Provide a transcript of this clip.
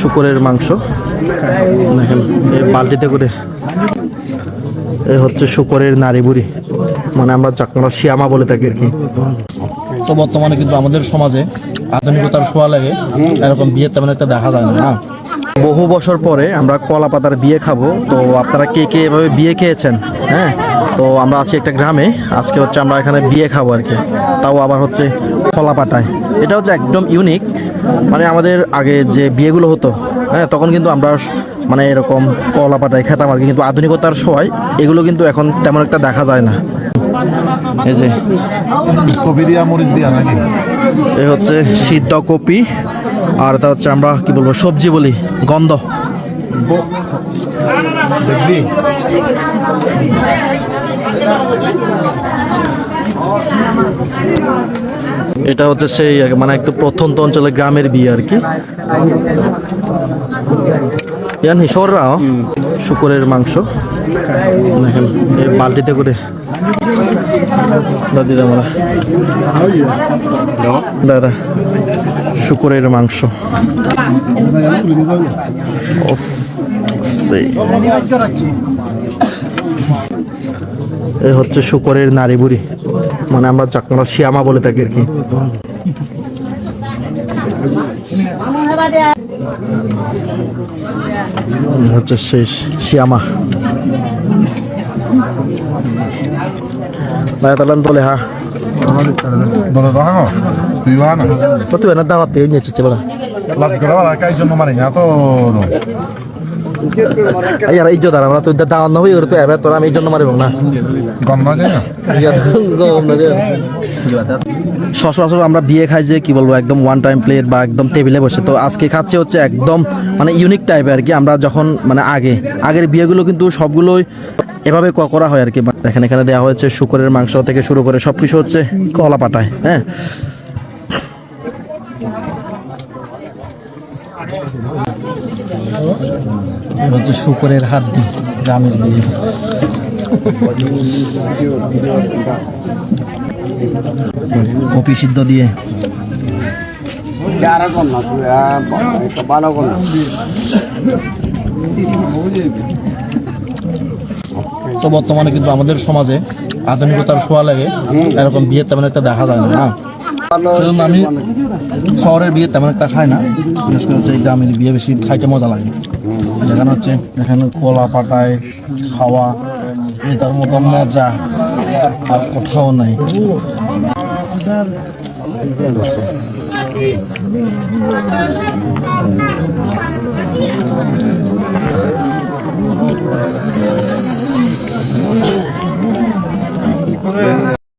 শুকরের মাংস। দেখেন, এই বালতিতে করে এই হচ্ছে শুকরের নারী বুড়ি। মানে আমরা চাকমা শিয়ামা বলে থাকি আর কি। তো বর্তমানে কিন্তু আমাদের সমাজে আধুনিকতার ছোঁয়া লাগে, এরকম বিয়ের তেমন একটা দেখা যায় না? বহু বছর পরে আমরা কলা পাতার বিয়ে খাব। তো আপনারা কে কে এভাবে বিয়ে খেয়েছেন? হ্যাঁ? তো আমরা আছি একটা গ্রামে। আজকে হচ্ছে আমরা এখানে বিয়ে খাব আর কি। তাও আবার হচ্ছে কলা পাতায় এটা হচ্ছে একদম ইউনিক মানে আমাদের আগে যে বিয়েগুলো হতো হ্যাঁ তখন কিন্তু আমরা মানে এরকম কলা পাতায় খেতাম আর কি। কিন্তু আধুনিকতার সময় এগুলো কিন্তু এখন তেমন একটা দেখা যায় না। এই যে কপি দিয়া মরিচ দিয়া নাকি? এই হচ্ছে সিদ্ধ কপি আর তা হচ্ছে আমরা কি বলব সবজি বলি গন্ধ। দেখবি? এটা হচ্ছে সেই মানে একটু প্রত্যন্ত অঞ্চলে গ্রামের বিয়ে আর কি। ইয়ান হিসররা শুকরের মাংস। দেখেন এই বালতিতে করে। দাদি দাদা শুকরের মাংস। এই হচ্ছে শুকরের নারী বুড়ি। মানে আমরা চাকমা শিয়ামা বলে থাকি আর কি। হচ্ছে সেই শিয়ামা ভাই তাহলে তোলে হ্যাঁ দলে তো হাঙ্গো তুই হানা তো তুই এনে দাওয়াত পেয়ে নিয়ে চুচ্ছে বলা লাজ করে বলা কাই জন্য মারি না তো ইয়ার ইজ্জত আর আমরা তুই দাওয়াত না হই ওর তো এবার তোর আমি এই জন্য মারিব না গন্ধ যায় না সচরাচর আমরা বিয়ে খাই যে, কি বলব, একদম ওয়ান টাইম প্লেট বা একদম টেবিলে বসে। তো আজকে খাচ্ছে হচ্ছে একদম মানে ইউনিক টাইপের আর কি। আমরা যখন মানে আগে, আগের বিয়েগুলো কিন্তু সবগুলোই এভাবে করা হয় আর কি। এখানে এখানে দেওয়া হয়েছে শুকরের মাংস থেকে শুরু করে সব কিছু হচ্ছে কলা পাটায় হ্যাঁ। হচ্ছে শুকরের হাত দি গ্রামের বিয়ে। কপি সিদ্ধ দিয়ে। তো বর্তমানে কিন্তু আমাদের সমাজে আধুনিকতার ছোঁয়া লাগে এরকম বিয়ে তেমন একটা দেখা যায় না সেজন্য আমি শহরের বিয়ে তেমন একটা খাই না বিশেষ করে হচ্ছে গ্রামের বিয়ে বেশি খাইতে মজা লাগে। যেখানে হচ্ছে এখানে কলা পাতায় খাওয়া এটার মতো মজা। আর কোথাও নাই।